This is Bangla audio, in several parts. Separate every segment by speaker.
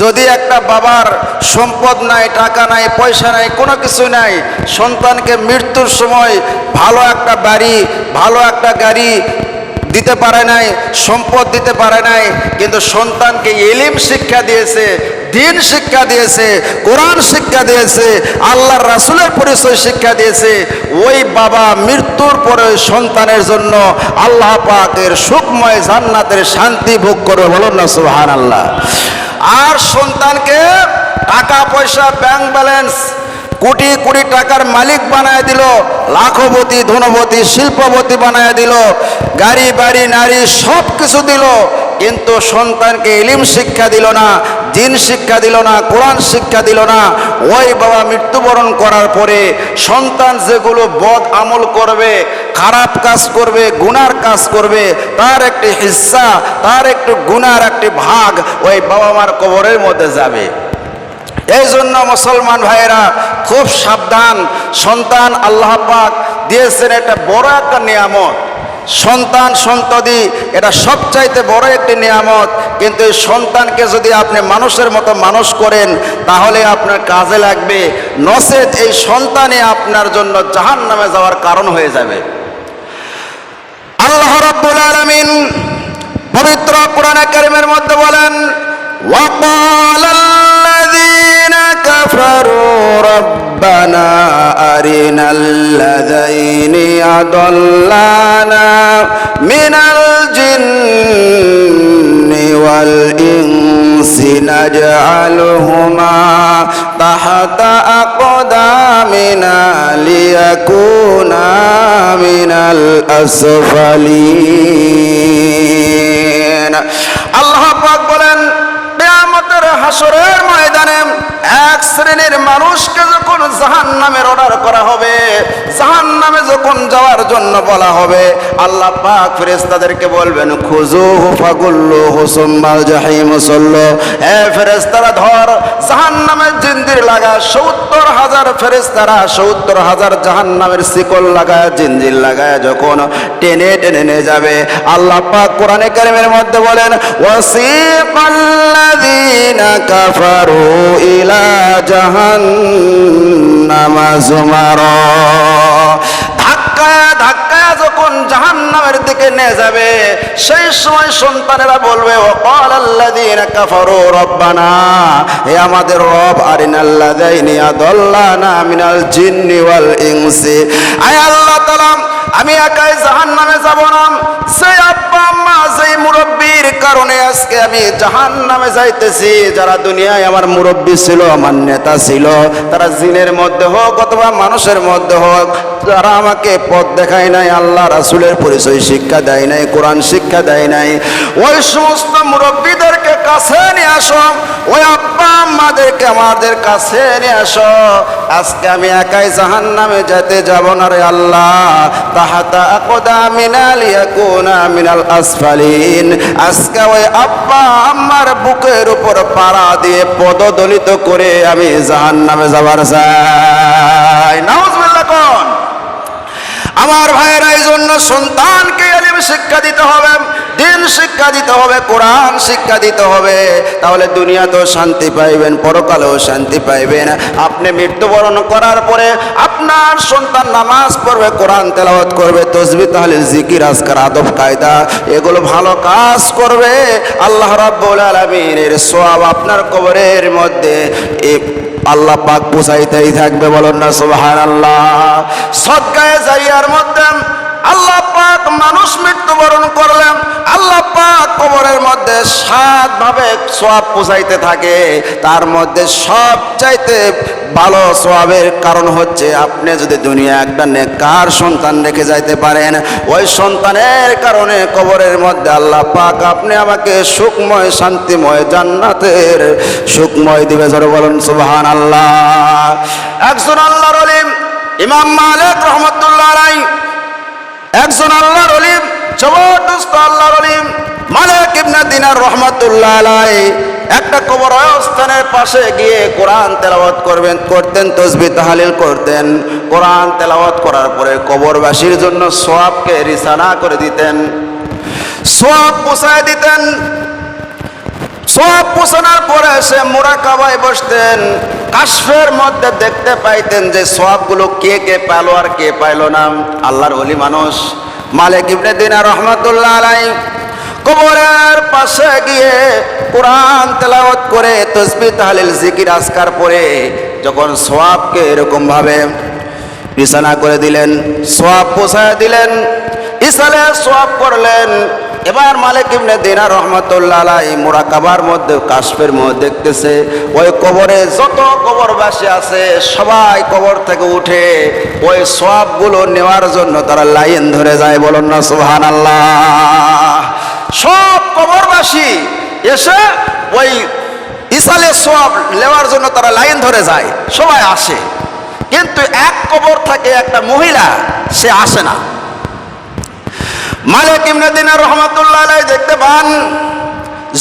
Speaker 1: যদি একটা বাবার সম্পদ নাই, টাকা নাই, পয়সা নাই, কোনো কিছু নাই, সন্তানকে মৃত্যুর সময় ভালো একটা বাড়ি, ভালো একটা গাড়ি দিতে পারে নাই, সম্পদ দিতে পারে নাই, কিন্তু সন্তানকে এলিম শিক্ষা দিয়েছে, দিন শিক্ষা দিয়েছে, কোরআন শিক্ষা দিয়েছে, আল্লাহর রাসুলের পরিচয় শিক্ষা দিয়েছে, ওই বাবা মৃত্যুর পরে সন্তানের জন্য আল্লাহ পাকের সুখময় জান্নাতের শান্তি ভোগ করবে। বলুন না সুহান আল্লাহ আর সন্তানকে টাকা পয়সা ব্যাংক ব্যালেন্স কোটি কোটি টাকার মালিক বানায় দিল, লাখপতি, ধনপতি, শিল্পপতি বানায় দিল, গাড়ি, বাড়ি, নারী সব কিছু দিল কিন্তু সন্তানকে ইলিম শিক্ষা দিল না দিন শিক্ষা দিল না, কোরআন শিক্ষা দিল না। ওই বাবা মৃত্যুবরণ করার পরে সন্তান যেগুলো বদ আমল করবে, খারাপ কাজ করবে, গুনার কাজ করবে, তার একটি হিস্সা তার একটু গুনার একটি ভাগ ওই বাবা মার কবরের মধ্যে যাবে। এই জন্য মুসলমান ভাইয়েরা খুব সাবধান, সন্তান আল্লাহ পাক দিয়েছেন একটা বড় একটা নিয়ামত। সন্তান সন্ততি, এটা সবচাইতে বড় একটি নিয়ামত। কিন্তু এই সন্তানকে যদি আপনি মানুষের মতো মানুষ করেন, তাহলে আপনার কাজে লাগবে। নসেত এই সন্তানে আপনার জন্য জাহান নামে যাওয়ার কারণ হয়ে যাবে। আল্লাহ রব্বুল আলামিন পবিত্র কোরআন কারিমের মধ্যে বলেন ওয়াকালাল্লাযীনা كفروا ربنا أرنا الذين أضلانا من الجن والإنس نجعلهما تحت أقدامنا ليكونا من الأسفلين আল্লাহ পাক বলেন কিয়ামতের হাসরের ময়দানে এক শ্রেণির মানুষকে জাহান নামের অর্ডার করা হবে। জাহান নামে যখন যাওয়ার জন্য বলা হবে, আল্লাহ পাক ফেরেস্তাদেরকে বলবেন খুজু ফাগুল্লু হুসুম্মাল জাহিম সল্লো। এ ফেরেস্তারা ধর জাহান নামের জিন্দির লাগা সত্তর হাজার ফেরেস্তারা সত্তর হাজার জাহান নামের শিকল লাগায়, জিন্দির লাগায় যখন টেনে টেনে নিয়ে যাবে। আল্লাহ পাক কোরআনে কারিমের মধ্যে বলেন, ওয়াসিকাল্লাযীনা কাফারু ইলা জাহান্নামা। ধাক্কা ধাক্কায় যখন জাহান্নামের দিকে নিয়ে যাবে, সেই সময় সন্তানেরা বলবে, ও কল আল্লাযীনা কাফারু রব্বানা, হে আমাদের রব, আরিনাল্লাযাইনি আদাল্লানা মিনাল জিন্নি ওয়াল ইনসি। আয় আল্লাহ আমি একাই জাহান্নামে যাব না সেই আব্বা আম্মা সেই মুরব্বীর কারণে আজকে আমি জাহান নামে যাইতেছি, যারা দুনিয়ায় আমার মুরব্বী ছিল, আমার নেতা ছিল, তারা জিনের মধ্যে হোক অথবা মানুষের মধ্যে হোক, যারা আমাকে পথ দেখায় নাই, আল্লাহ রাসুলের পরিচয় শিক্ষা দেয় নাই, কোরআন শিক্ষা দেয় নাই, ওই সমস্ত মুরব্বীদেরকে কাছে নিয়ে আসো, ওই আব্বা আম্মাদেরকে আমাদের কাছে নিয়ে আসো। আজকে আমি একাই জাহান নামে যেতে যাব না রে আল্লাহ তাহাতা আকদা ليكونا من الأسفلين আজকে ওই আব্বা আম্মার বুকের উপর পাড়া দিয়ে পদদলিত করে আমি জাহান নামে যাবার চাই। নাউজুবিল্লাহ কোন? আমার ভাইয়েরা এই জন্য সন্তানকে এলিম শিক্ষা দিতে হবে, দিন শিক্ষা দিতে হবে, কোরআন শিক্ষা দিতে হবে। তাহলে দুনিয়াতেও শান্তি পাইবেন, পরকালেও শান্তি পাইবেন। আপনি মৃত্যুবরণ করার পরে আপনার সন্তান নামাজ পড়বে, কোরআন তেলাওয়াত করবে, তসবি তাহলে জিকির, আজকার আদব, কায়দা, এগুলো ভালো কাজ করবে। আল্লাহ রাব্বুল আলামিনের সোয়াব আপনার কবরের মধ্যে আল্লাহ পাক বুঝাইতেই থাকবে, বলুন না সুবহান আল্লাহ সদকায়ে জারিয়ার মধ্যে আল্লাহ পাক মানুষ মৃত্যুবরণ করলেন, আল্লাহ পাক কবরের মধ্যে সাত ভাবে সোয়াব পৌঁছাইতে থাকে। তার মধ্যে সব চাইতে ভালো সোয়াবের কারণ হচ্ছে আপনি যদি দুনিয়া একটা নেকার সন্তান রেখে যাইতে পারেন, ওই সন্তানের কারণে কবরের মধ্যে আল্লাহ পাক আপনি আমাকে সুখময়, শান্তিময়, জান্নাতের সুখময় দিবে। ধরে বলুন সুবহান আল্লাহ একজন আল্লাহর অলিম ইমাম মালিক রহমতুল্লাহ রাই একজন আল্লাহর অলিম জবরদস্ত আল্লাহর অলিম মালিক ইবনে দিনার রহমতুল্লাহ আলাই একটা কবর স্থানের পাশে গিয়ে কোরআন তেলাওয়াত করবেন, করতেন, তসবি তাহালিল করতেন। কোরআন তেলাওয়াত করার পরে কবরবাসীর জন্য সোয়াবকে রিসানা করে দিতেন। সোয়াব পোষায় দিতেন। সব পোষানোর পরে সে মোরাকাবায় বসতেন। কাশফের মধ্যে দেখতে পাইতেন যে সবগুলো কে কে পাইলো আর কে পাইলো না। আল্লাহর অলি মানুষ। মালিক ইবনে দিনা রহমতুল্লাহ আলাই কবরের পাশে গিয়ে কোরআন তেলাওয়াত করে তসবি তাহলিল জিকির আসকার পরে যখন সোয়াবকে এরকম ভাবে বিছানা করে দিলেন সোয়াব পোষায় দিলেন ইসালে সোয়াব করলেন এবার মালিক ইবনে দিনা রহমতুল্লাহ আলাই মোরাকাবার মধ্যে, কাশফের মধ্যে দেখতেছে, ওই কবরে যত কবরবাসী আছে, সবাই কবর থেকে উঠে ওই সবগুলো নেওয়ার জন্য তারা লাইন ধরে যায়। বলুন না সুহান আল্লাহ সব কবরবাসী এসে ওই ইসালে সব নেওয়ার জন্য তারা লাইন ধরে যায়, সবাই আসে। কিন্তু এক কবর থাকে একটা মহিলা, সে আসে না। মালিক ইবনে দিনা রহমতুল্লাহ দেখতে পান,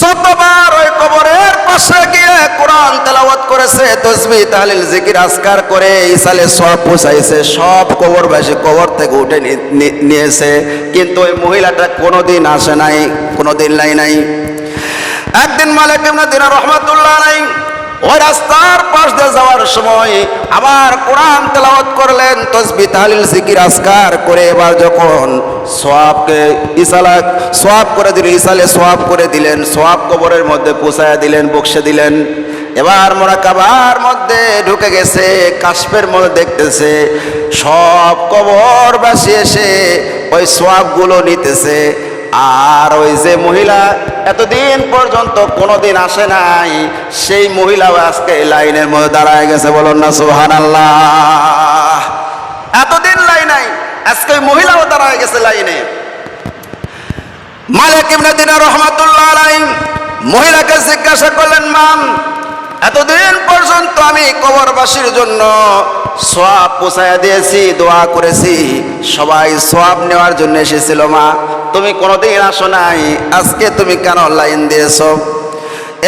Speaker 1: যতবার ওই কবরের পাশে গিয়ে কোরআন তেলাওয়াত করেছে তসবি তাহলিল, জিকির আসকার করে ইসালে সব পৌঁছাইছে সব কবরবাসী কবর থেকে উঠে নিয়েছে। কিন্তু ওই মহিলাটা কোনোদিন আসে নাই, কোনোদিন লাই নাই। একদিন মালিক ইবনে দিনা রহমতুল্লাহ নাই ওই রাস্তার পাশ দিয়ে যাওয়ার সময় আবার কোরআন তেলাওয়াত করলেন, তসবি তাহলিল জিকির আসকার করে এবার যখন সোয়াবকে ইসালা, সোয়াব করে দিলেন, ইসালে সোয়াব করে দিলেন, সোয়াব কবরের মধ্যে পোষায় দিলেন, বক্সে দিলেন। এবার মোরা কাবার মধ্যে ঢুকে গেছে কাশ্মের মধ্যে দেখতেছে, সব কবরবাসী এসে ওই সোয়াবগুলো নিতেছে। আর ওই যে মহিলা এতদিন পর্যন্ত কোনোদিন আসে নাই। সেই মহিলাও আজকে লাইনের মধ্যে দাঁড়ায় গেছে, বলুন না সুহান আল্লাহ এতদিন লাইন নাই, আজকে মহিলাও দাঁড়ায় গেছে লাইনে। মালিক ইবনে দিনা রহমাতুল্লাহ আলাই মহিলাকে জিজ্ঞাসা করলেন, মাম, এতদিন পর্যন্ত আমি কবরবাসীর জন্য সোয়াব পোষায় দিয়েছি, দোয়া করেছি, সবাই সোয়াব নেওয়ার জন্য এসেছিল, মা। তুমি কোনোদিন আসো নাই। আজকে তুমি কেন লাইন দিয়েছ?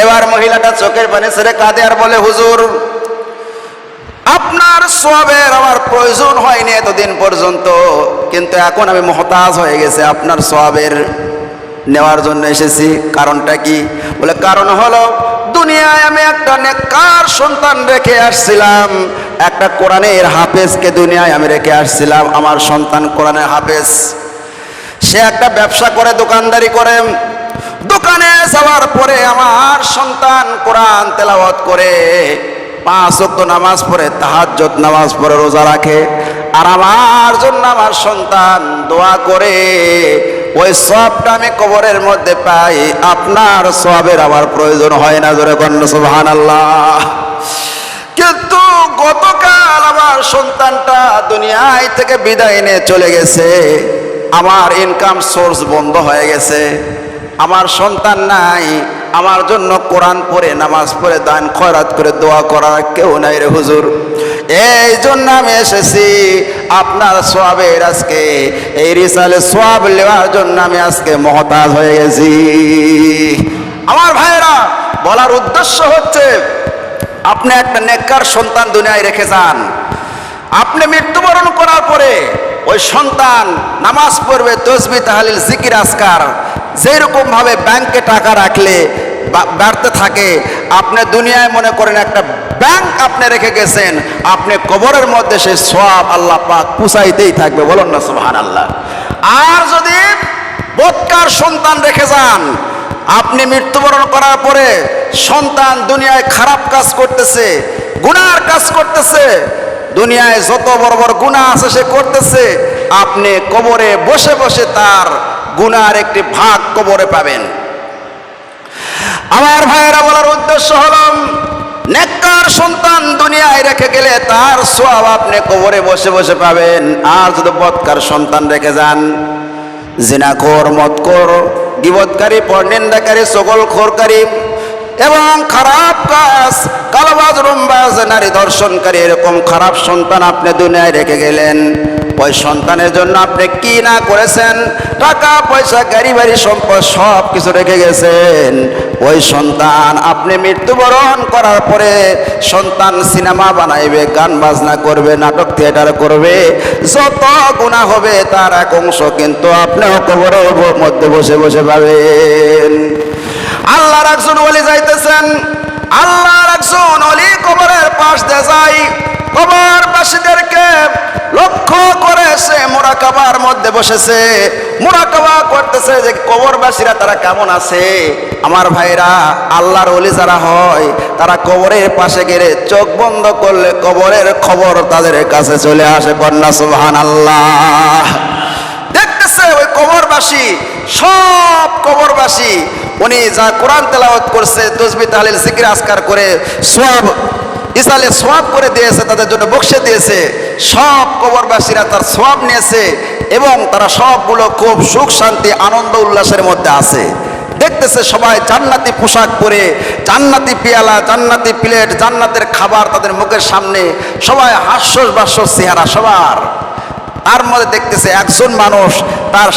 Speaker 1: এবার মহিলাটা চোখের পানি ছেড়ে কাঁদে আর বলে, হুজুর, আপনার সোয়াবের আমার প্রয়োজন হয়নি এতদিন পর্যন্ত। কিন্তু এখন আমি মহতাজ হয়ে গেছে, আপনার সোয়াবের নেওয়ার জন্য এসেছি। কারণটা কি? বলে, কারণ হলো, দুনিয়ায় আমি একটা নেকার সন্তান রেখে আসছিলাম। একটা কোরআনের হাফেজকে দুনিয়ায় আমি রেখে আসছিলাম। আমার সন্তান কোরআনের হাফেজ। সে একটা ব্যবসা করে, দোকানদারি করে। দোকানে যাওয়ার পরে আমার সন্তান কোরআন তেলাওয়াত করে, পাঁচ ওয়াক্ত নামাজ পড়ে, তাহাজ্জুদ নামাজ পড়ে, রোজা রাখে। আর আমার জন্য আমার সন্তান দোয়া করে, ওই সবটা আমি কবরের মধ্যে পাই। আপনার সবের আমার প্রয়োজন হয় না, জোরে কন্ন সুবহানাল্লাহ। কিন্তু গতকাল আমার সন্তানটা দুনিয়ায় থেকে বিদায় নিয়ে চলে গেছে। আমার ইনকাম সোর্স বন্ধ হয়ে গেছে। আমার সন্তান নাই, আমার জন্য কোরআন পড়ে, নামাজ পড়ে, দান, খয়রাত করে, দোয়া করার কেউ নাই রে হুজুর। এই জন্য আমি এসেছি আপনার সোয়াবের আজকে। এই রিসালে সোয়াব নেওয়ার জন্য আমি আজকে মহতাজ হয়ে গেছি। আমার ভাইয়েরা, বলার উদ্দেশ্য হচ্ছে, আপনি একটা নেককার সন্তান দুনিয়ায় রেখে যান। আপনি মৃত্যুবরণ করার পরে ওই সন্তান নামাজ পড়বে, তসবি, তাহালিল, জিকির আসকার যেরকম ভাবে ব্যাংকে টাকা রাখলে বাড়তে থাকে, আপনি দুনিয়ায় মনে করেন একটা ব্যাংক আপনি রেখে গেছেন, আপনি কবরের মধ্যে সে সব আল্লাহ পাক পুষাইতেই থাকবে। বলুন না সুবহান আল্লাহ আর যদি বৎকার সন্তান রেখে যান, আপনি মৃত্যুবরণ করার পরে সন্তান দুনিয়ায় খারাপ কাজ করতেছে, গুনার কাজ করতেছে দুনিয়ায় যত বড় বড় গুণা আছে সে করতেছে, আপনি কবরে বসে বসে তার গুনার একটি ভাগ কবরে পাবেন। আমার ভাইয়েরা বলার উদ্দেশ্য হলো, নেককার সন্তান দুনিয়ায় রেখে গেলে তার সব আপনি কবরে বসে বসে পাবেন। আর যদি বৎকার সন্তান রেখে যান, জিনাখোর মতকোর গিবৎকারী পরনিন্দাকারী সকল খোরকারী এবং খারাপ কাজ, কালবাজ, রুমবাজ নারী দর্শনকারী এরকম খারাপ সন্তান আপনি দুনিয়ায় রেখে গেলেন, ওই সন্তানের জন্য আপনি কি না করেছেন? টাকা, পয়সা, গাড়ি, বাড়ি, সম্পদ সব কিছু রেখে গেছেন। ওই সন্তান আপনি মৃত্যুবরণ করার পরে সন্তান সিনেমা বানাইবে, গান বাজনা করবে, নাটক থিয়েটার করবে, যত গুণা হবে তার এক অংশ কিন্তু আপনিও কবরের মধ্যে বসে বসে পাবেন। আল্লাহর একজন বলে যাইতেছেন আল্লাহর একজন অলি কবরের পাশ দিয়ে যাই। কবরবাসীদেরকে লক্ষ্য করে সে মোরাকাবার মধ্যে বসেছে। মোরাকাবা করতেছে যে, কবরবাসীরা তারা কেমন আছে? আমার ভাইরা, আল্লাহর অলি যারা হয়, তারা কবরের পাশে গেলে চোখ বন্ধ করলে কবরের খবর তাদের কাছে চলে আসে। কন্যা সুবহান আল্লাহ দেখতেছে ওই কবরবাসী, সব কবরবাসী উনি যা কোরআন তেলাওয়াত করছে তসবি তাহলিল জিকির আসকার করে সব ইসালে সোয়াব করে দিয়েছে, তাদের জন্য বক্সে দিয়েছে। সব কবরবাসীরা তার সব নিয়েছে এবং তারা সবগুলো খুব সুখ, শান্তি, আনন্দ, উল্লাসের মধ্যে আছে। দেখতেছে সবাই জান্নাতি পোশাক পরে, জান্নাতি পেয়ালা, জান্নাতি প্লেট, জান্নাতের খাবার তাদের মুখের সামনে। সবাই হাস্যস বাস্য চেহারা সবার। তার মধ্যে দেখতেছে একজন মানুষ তার